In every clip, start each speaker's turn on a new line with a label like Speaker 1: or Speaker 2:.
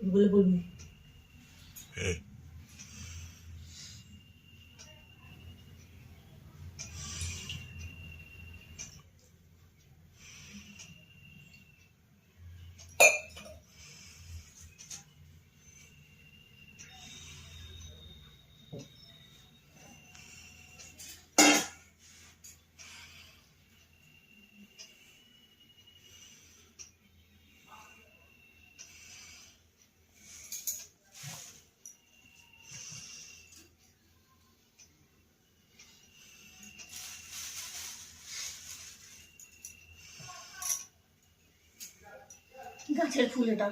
Speaker 1: বলে বলবি গাছের ফুল এটা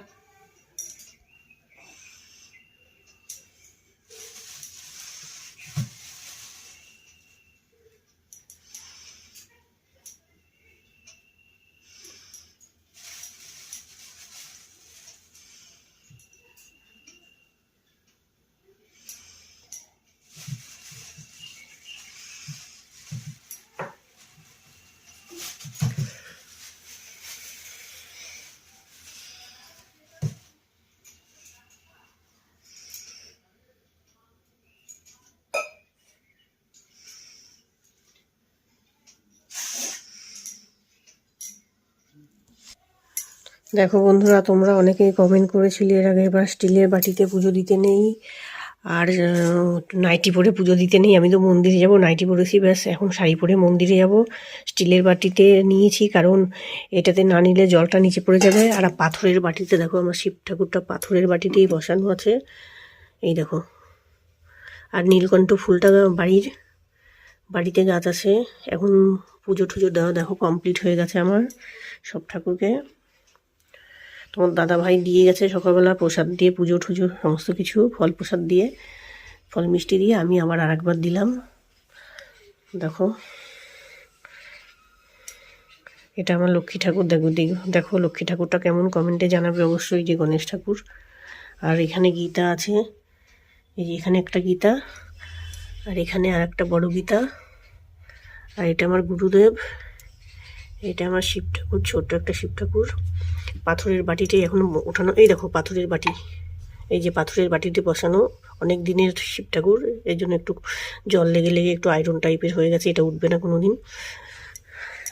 Speaker 2: দেখো বন্ধুরা, তোমরা অনেকেই কমেন্ট করেছিলে এর আগে এবার স্টিলের বাটিতে পুজো দিতে নেই, আর নাইটি পরে পুজো দিতে নেই, আমি তো মন্দিরে যাব, নাইটি পরেছি, ব্যাস, এখন শাড়ি পরে মন্দিরে যাব। স্টিলের বাটিতে নিয়েছি, কারণ এটাতে না নিলে জলটা নিচে পড়ে যাবে, আর পাথরের বাটিতে দেখো আমার শিব ঠাকুরটা পাথরের বাটিতেই বসানো আছে। এই দেখো, আর নীলকণ্ঠ ফুলটা বাড়ির, বাড়িতে গাছ আছে, এখন পুজো টুজো দেওয়া দেখো কমপ্লিট হয়ে গেছে আমার, সব ঠাকুরকে। তোমার দাদা ভাই দিয়ে গেছে সকালবেলা প্রসাদ দিয়ে, পুজো টুজো, সমস্ত কিছু, ফল প্রসাদ দিয়ে, ফল মিষ্টি দিয়ে আমি আবার আরেকবার দিলাম। দেখো। এটা আমার লক্ষ্মী ঠাকুর। দেখ- দেখো লক্ষ্মী ঠাকুরটা কেমন কমেন্টে জানাবে অবশ্যই যে গণেশ ঠাকুর। আর এখানে গীতা আছে। এই যে এখানে একটা গীতা, আর এখানে আর একটা বড় গীতা। আর এটা আমার গুরুদেব। এটা আমার শিব ঠাকুর, ছোট্ট একটা শিব ঠাকুর। পাথরের বাটিতে এখন ওঠানো এই দেখো, পাথরের বাটি। এই যে পাথরের বাটিতে বসানো অনেক দিনের শিব ঠাকুর। এর জন্য একটু জল লেগে লেগে একটু আয়রন টাইপের হয়ে গেছে, এটা উঠবে না কোনো দিন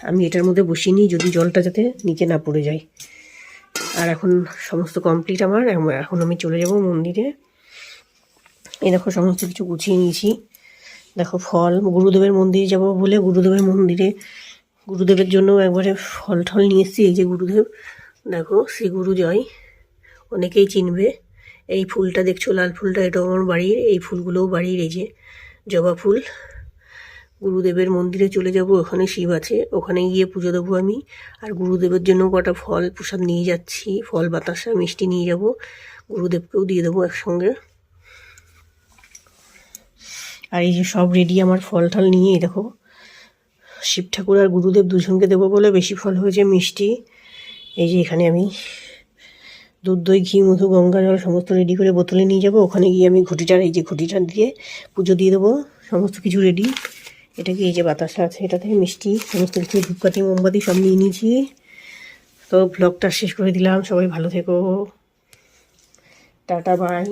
Speaker 2: আমি এটার মধ্যে বসিয়ে নিই, যদি জলটা যাতে নিচে না পড়ে যায়। আর এখন সমস্ত কমপ্লিট আমার। এখন আমি চলে যাব মন্দিরে। এই দেখো, সমস্ত কিছু গুছিয়ে নিয়েছি। দেখো, ফল, গুরুদেবের মন্দিরে যাব বলে গুরুদেবের মন্দিরে গুরুদেবের জন্য একবারে ফল টল নিয়ে এসেছি। এই যে গুরুদেব, দেখো, শ্রী গুরু জয়। অনেকেই চিনবে, এই ফুলটা দেখছ, লাল ফুলটা? এটা আমার বাড়ির, এই ফুলগুলোও বাড়ির, এই যে জবা ফুল। গুরুদেবের মন্দিরে চলে যাব, ওখানে শিব আছে। ওখানে গিয়ে পুজো দেবো আমি। আর গুরুদেবের জন্য কটা ফল, প্রসাদ নিয়ে যাচ্ছি। ফল, বাতাসা, মিষ্টি নিয়ে যাব। গুরুদেবকেও দিয়ে দেবো একসঙ্গে। আর এই যে সব রেডি আমার ফল টল নিয়ে দেখো শিব ঠাকুর আর গুরুদেব দুজনকে দেবো বলে বেশি ফল হয়েছে মিষ্টি। এই যে এখানে আমি দুধ, দই, ঘি, মধু, গঙ্গা জল সমস্ত রেডি করে বোতলে নিয়ে যাব। ওখানে গিয়ে আমি ঘটিটার, এই যে ঘটিটা দিয়ে পুজো দিয়ে দেবো। সমস্ত কিছু রেডি এটা কি এই যে বাতাসা আছে? এটা থেকে মিষ্টি, সমস্ত কিছু, ধূপকাঠি, মোমবাতি সব নিয়ে নিয়েছি। তো ব্লগটা শেষ করে দিলাম। সবাই ভালো থেকো। Tata bye